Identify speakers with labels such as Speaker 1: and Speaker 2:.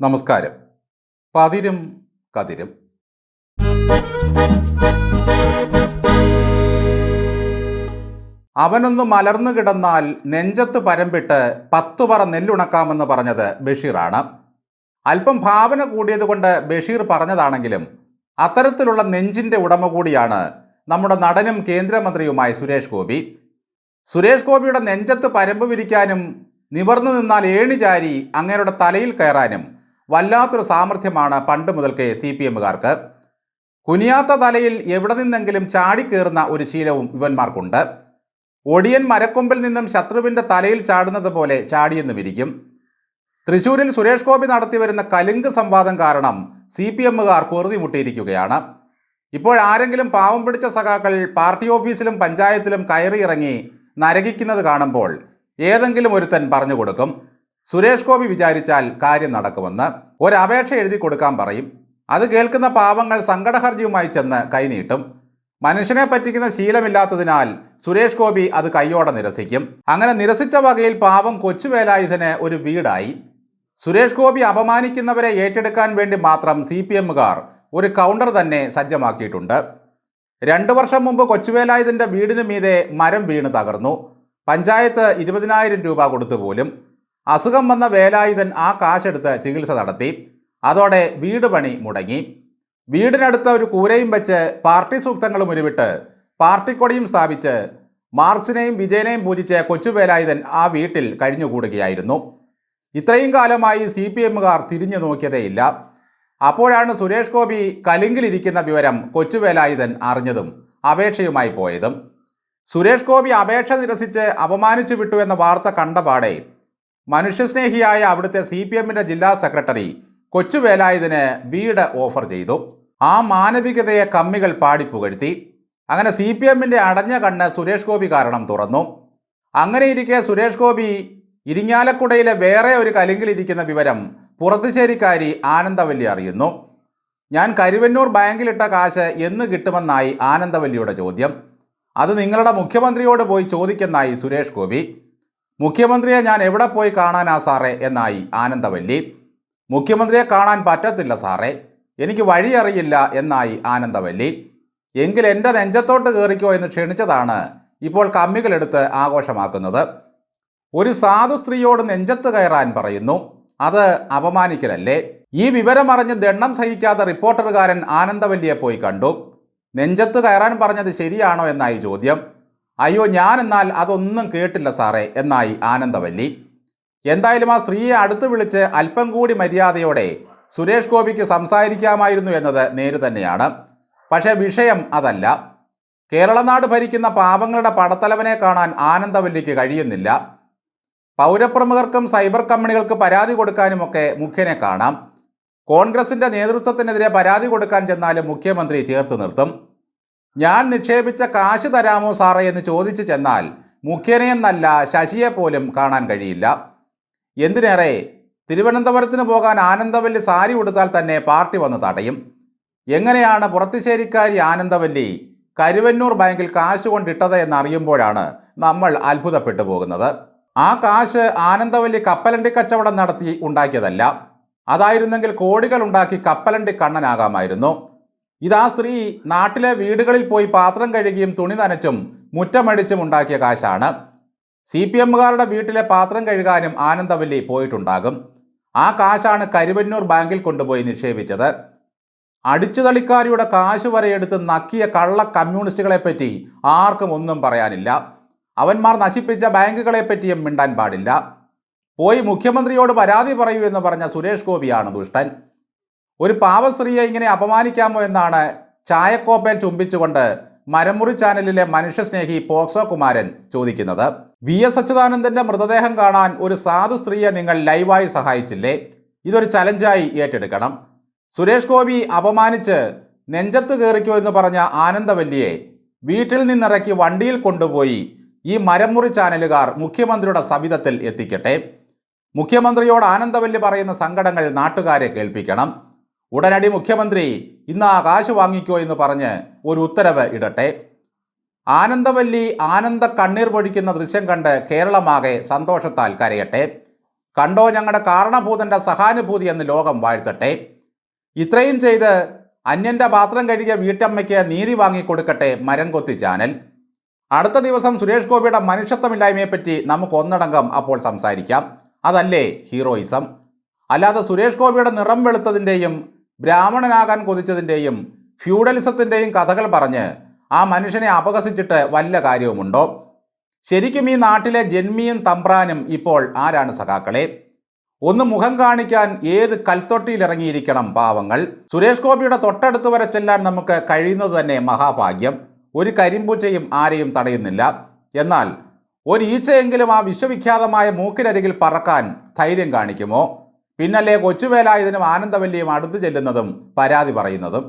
Speaker 1: നമസ്കാരം. പതിരും കതിരും. അവനൊന്ന് മലർന്നു കിടന്നാൽ നെഞ്ചത്ത് പരമ്പിട്ട് പത്തു പറ നെല്ലുണക്കാമെന്ന് പറഞ്ഞത് ബഷീറാണ്. അല്പം ഭാവന കൂടിയതുകൊണ്ട് ബഷീർ പറഞ്ഞതാണെങ്കിലും അത്തരത്തിലുള്ള നെഞ്ചിന്റെ ഉടമ കൂടിയാണ് നമ്മുടെ നടനും കേന്ദ്രമന്ത്രിയുമായ സുരേഷ് ഗോപി. സുരേഷ് ഗോപിയുടെ നെഞ്ചത്ത് പരമ്പ് വിരിക്കാനും നിവർന്നു നിന്നാൽ ഏണി ചാരി അങ്ങേരുടെ തലയിൽ കയറാനും വല്ലാത്തൊരു സാമർഥ്യമാണ് പണ്ട് മുതൽക്കേ സി പി എമ്മുകാർക്ക്. കുനിയാത്ത തലയിൽ എവിടെ നിന്നെങ്കിലും ചാടിക്കേറുന്ന ഒരു ശീലവും ഇവന്മാർക്കുണ്ട്. ഒടിയൻ മരക്കൊമ്പിൽ നിന്നും ശത്രുവിന്റെ തലയിൽ ചാടുന്നത് പോലെ ചാടിയെന്നും ഇരിക്കും. തൃശൂരിൽ സുരേഷ് ഗോപി നടത്തിവരുന്ന കലുങ്ക് സംവാദം കാരണം സി പി എമ്മുകാർ പൊറുതിമുട്ടിയിരിക്കുകയാണ്. ഇപ്പോഴാരെങ്കിലും പാവം പിടിച്ച സഖാക്കൾ പാർട്ടി ഓഫീസിലും പഞ്ചായത്തിലും കയറിയിറങ്ങി നരകിക്കുന്നത് കാണുമ്പോൾ ഏതെങ്കിലും ഒരുത്തൻ പറഞ്ഞു കൊടുക്കും. സുരേഷ് ഗോപി വിചാരിച്ചാൽ കാര്യം നടക്കുമെന്ന് ഒരപേക്ഷ എഴുതി കൊടുക്കാൻ പറയും. അത് കേൾക്കുന്ന പാവങ്ങൾ സങ്കടഹർജിയുമായി ചെന്ന് കൈനീട്ടും മനുഷ്യനെ പറ്റിക്കുന്ന ശീലമില്ലാത്തതിനാൽ സുരേഷ് ഗോപി അത് കൈയോടെ നിരസിക്കും. അങ്ങനെ നിരസിച്ച വകയിൽ പാവം കൊച്ചുവേലായുധന് ഒരു വീടായി. സുരേഷ് ഗോപി അപമാനിക്കുന്നവരെ ഏറ്റെടുക്കാൻ വേണ്ടി മാത്രം സി പി എമ്മുകാർ ഒരു കൗണ്ടർ തന്നെ സജ്ജമാക്കിയിട്ടുണ്ട്. രണ്ടു വർഷം മുമ്പ് കൊച്ചുവേലായുധന്റെ വീടിന് മീതെ മരം വീണ് തകർന്നു. പഞ്ചായത്ത് ഇരുപതിനായിരം രൂപ കൊടുത്തു പോലും. അസുഖം വന്ന വേലായുധൻ ആ കാശെടുത്ത് ചികിത്സ നടത്തി. അതോടെ വീട് പണി മുടങ്ങി. വീടിനടുത്ത ഒരു കൂരയും വെച്ച് പാർട്ടി സൂക്തങ്ങളും ഉരുവിട്ട് പാർട്ടിക്കൊടിയും സ്ഥാപിച്ച് മാർക്സിനെയും വിജയനെയും പൂജിച്ച് കൊച്ചുവേലായുധൻ ആ വീട്ടിൽ കഴിഞ്ഞുകൂടുകയായിരുന്നു. ഇത്രയും കാലമായി സി പി എമ്മുകാർ തിരിഞ്ഞു നോക്കിയതേയില്ല. അപ്പോഴാണ് സുരേഷ് ഗോപി കലിങ്കിലിരിക്കുന്ന വിവരം കൊച്ചുവേലായുധൻ അറിഞ്ഞതും അപേക്ഷയുമായി പോയതും. സുരേഷ് ഗോപി അപേക്ഷ നിരസിച്ച് അപമാനിച്ചു വിട്ടു എന്ന വാർത്ത കണ്ടപാടെ മനുഷ്യസ്നേഹിയായ അവിടുത്തെ സി പി എമ്മിന്റെ ജില്ലാ സെക്രട്ടറി കൊച്ചുവേലായുധന് വീട് ഓഫർ ചെയ്തു. ആ മാനവികതയെ കമ്മികൾ പാടിപ്പുകഴ്ത്തി അങ്ങനെ സി പി എമ്മിന്റെ അടഞ്ഞ കണ്ണ് സുരേഷ് ഗോപി കാരണം തുറന്നു. അങ്ങനെ ഇരിക്കെ സുരേഷ് ഗോപി ഇരിങ്ങാലക്കുടയിലെ വേറെ ഒരു കലിങ്കിലിരിക്കുന്ന വിവരം പുറത്തുശ്ശേരിക്കാരി ആനന്ദവല്ലി അറിയുന്നു. ഞാൻ കരുവന്നൂർ ബാങ്കിലിട്ട കാശ് എന്ന് കിട്ടുമെന്നായി ആനന്ദവല്ലിയുടെ ചോദ്യം. അത് നിങ്ങളുടെ മുഖ്യമന്ത്രിയോട് പോയി ചോദിക്കെന്നായി സുരേഷ് ഗോപി. മുഖ്യമന്ത്രിയെ ഞാൻ എവിടെ പോയി കാണാനാ സാറേ? എന്നായി ആനന്ദവല്ലി. മുഖ്യമന്ത്രിയെ കാണാൻ പറ്റത്തില്ല സാറേ. എനിക്ക് വഴിയറിയില്ല എന്നായി ആനന്ദവല്ലി. എങ്കിൽ എന്റെ നെഞ്ചത്തോട്ട് കയറിക്കോ എന്ന് ക്ഷണിച്ചതാണ് ഇപ്പോൾ കമ്മികളെടുത്ത് ആഘോഷമാക്കുന്നത്. ഒരു സാധു സ്ത്രീയോട് നെഞ്ചത്ത് കയറാൻ പറയുന്നു. അത് അപമാനിക്കലല്ലേ? ഈ വിവരമറിഞ്ഞ് ദണ്ണം സഹിക്കാത്ത റിപ്പോർട്ടറുകാരൻ ആനന്ദവല്ലിയെ പോയി കണ്ടു. നെഞ്ചത്ത് കയറാൻ പറഞ്ഞത് ശരിയാണോ എന്നായി ചോദ്യം. അയ്യോ ഞാൻ എന്നാൽ അതൊന്നും കേട്ടില്ല സാറേ എന്നായി ആനന്ദവല്ലി. എന്തായാലും ആ സ്ത്രീയെ അടുത്ത് വിളിച്ച് അല്പം കൂടി മര്യാദയോടെ സുരേഷ് ഗോപിക്ക് സംസാരിക്കാമായിരുന്നു എന്നത് നേരു തന്നെയാണ്. പക്ഷേ വിഷയം അതല്ല. കേരളനാട് ഭരിക്കുന്ന പാപങ്ങളുടെ പടത്തലവനെ കാണാൻ ആനന്ദവല്ലിക്ക് കഴിയുന്നില്ല. പൗരപ്രമുഖർക്കും സൈബർ കമ്പനികൾക്ക് പരാതി കൊടുക്കാനുമൊക്കെ മുഖ്യനെ കാണാം. കോൺഗ്രസിന്റെ നേതൃത്വത്തിനെതിരെ പരാതി കൊടുക്കാൻ ചെന്നാലും മുഖ്യമന്ത്രി ചേർത്ത് നിർത്തും. ഞാൻ നിക്ഷേപിച്ച കാശ് തരാമോ സാറേ എന്ന് ചോദിച്ചു ചെന്നാൽ മുഖ്യനെയെന്നല്ല ശശിയെ പോലും കാണാൻ കഴിയില്ല. എന്തിനേറെ? തിരുവനന്തപുരത്തിന് പോകാൻ ആനന്ദവല്ലി സാരി ഉടുത്താൽ തന്നെ പാർട്ടി വന്ന് തടയും. എങ്ങനെയാണ് പുറത്തുശ്ശേരിക്കാരി ആനന്ദവല്ലി കരുവന്നൂർ ബാങ്കിൽ കാശ് കൊണ്ടിട്ടത് എന്നറിയുമ്പോഴാണ് നമ്മൾ അത്ഭുതപ്പെട്ടു പോകുന്നത്. ആ കാശ് ആനന്ദവല്ലി കപ്പലണ്ടി കച്ചവടം നടത്തി ഉണ്ടാക്കിയതല്ല. അതായിരുന്നെങ്കിൽ കോടികൾ ഉണ്ടാക്കി കപ്പലണ്ടി കണ്ണനാകാമായിരുന്നു. ഇതാ സ്ത്രീ നാട്ടിലെ വീടുകളിൽ പോയി പാത്രം കഴുകിയും തുണി നനച്ചും മുറ്റമടിച്ചും ഉണ്ടാക്കിയ കാശാണ്. സി പി എമ്മുകാരുടെ വീട്ടിലെ പാത്രം കഴുകാനും ആനന്ദവല്ലി പോയിട്ടുണ്ടാകും. ആ കാശാണ് കരുവന്നൂർ ബാങ്കിൽ കൊണ്ടുപോയി നിക്ഷേപിച്ചത്. അടിച്ചുതളിക്കാരിയുടെ കാശ് വരെ എടുത്ത് നക്കിയ കള്ള കമ്മ്യൂണിസ്റ്റുകളെ പറ്റി ആർക്കും ഒന്നും പറയാനില്ല. അവന്മാർ നശിപ്പിച്ച ബാങ്കുകളെ പറ്റിയും മിണ്ടാൻ പാടില്ല. പോയി മുഖ്യമന്ത്രിയോട് പരാതി പറയൂ എന്ന് പറഞ്ഞ സുരേഷ് ഗോപിയാണ് ദുഷ്ടൻ. ഒരു പാവ സ്ത്രീയെ ഇങ്ങനെ അപമാനിക്കാമോ എന്നാണ് ചായക്കോപ്പയിൽ ചുംബിച്ചുകൊണ്ട് മരമുറി ചാനലിലെ മനുഷ്യസ്നേഹി പോക്സോ കുമാരൻ ചോദിക്കുന്നത്. വി എസ് അച്യുതാനന്ദന്റെ മൃതദേഹം കാണാൻ ഒരു സാധു സ്ത്രീയെ നിങ്ങൾ ലൈവായി സഹായിച്ചില്ലേ? ഇതൊരു ചലഞ്ചായി ഏറ്റെടുക്കണം. സുരേഷ് ഗോപി അപമാനിച്ച് നെഞ്ചത്ത് കയറിക്കോ എന്ന് പറഞ്ഞ ആനന്ദവല്ലിയെ വീട്ടിൽ നിന്നിറക്കി വണ്ടിയിൽ കൊണ്ടുപോയി ഈ മരമുറി ചാനലുകാർ മുഖ്യമന്ത്രിയുടെ സവിധത്തിൽ എത്തിക്കട്ടെ. മുഖ്യമന്ത്രിയോട് ആനന്ദവല്ലി പറയുന്ന സങ്കടങ്ങൾ നാട്ടുകാരെ കേൾപ്പിക്കണം. ഉടനടി മുഖ്യമന്ത്രി ഇന്ന് ആ കാശ് വാങ്ങിക്കോ എന്ന് പറഞ്ഞ് ഒരു ഉത്തരവ് ഇടട്ടെ. ആനന്ദവല്ലി ആനന്ദ കണ്ണീർ പൊഴിക്കുന്ന ദൃശ്യം കണ്ട് കേരളമാകെ സന്തോഷത്താൽ കരയട്ടെ. കണ്ടോ ഞങ്ങളുടെ കാരണഭൂതന്റെ സഹാനുഭൂതി എന്ന് ലോകം വാഴ്ത്തട്ടെ. ഇത്രയും ചെയ്ത് അന്യന്റെ പാത്രം കഴുകിയ വീട്ടമ്മയ്ക്ക് നീതി വാങ്ങിക്കൊടുക്കട്ടെ മരം കൊത്തി ചാനൽ. അടുത്ത ദിവസം സുരേഷ് ഗോപിയുടെ മനുഷ്യത്വമില്ലായ്മയെപ്പറ്റി നമുക്ക് ഒന്നടങ്കം അപ്പോൾ സംസാരിക്കാം. അതല്ലേ ഹീറോയിസം? അല്ലാതെ സുരേഷ് ഗോപിയുടെ നിറം വെളുത്തതിന്റെയും ബ്രാഹ്മണനാകാൻ കൊതിച്ചതിന്റെയും ഫ്യൂഡലിസത്തിന്റെയും കഥകൾ പറഞ്ഞ് ആ മനുഷ്യനെ അപഹസിച്ചിട്ട് വല്ല കാര്യവുമുണ്ടോ? ശരിക്കും ഈ നാട്ടിലെ ജന്മിയും തമ്പ്രാനും ഇപ്പോൾ ആരാണ് സഖാക്കളെ? ഒന്ന് മുഖം കാണിക്കാൻ ഏത് കൽത്തൊട്ടിയിലിറങ്ങിയിരിക്കണം പാവങ്ങൾ? സുരേഷ് ഗോപിയുടെ തൊട്ടടുത്ത് വരെ ചെല്ലാൻ നമുക്ക് കഴിയുന്നത് തന്നെ മഹാഭാഗ്യം. ഒരു കരിമ്പൂച്ചയും ആരെയും തടയുന്നില്ല. എന്നാൽ ഒരു ഈച്ചയെങ്കിലും ആ വിശ്വവിഖ്യാതമായ മൂക്കിനരികിൽ പറക്കാൻ ധൈര്യം കാണിക്കുമോ? പിന്നല്ലേ കൊച്ചുവേലായുധനും ആനന്ദവല്ലിയും അടുത്തു ചെല്ലുന്നതും പരാതി പറയുന്നതും.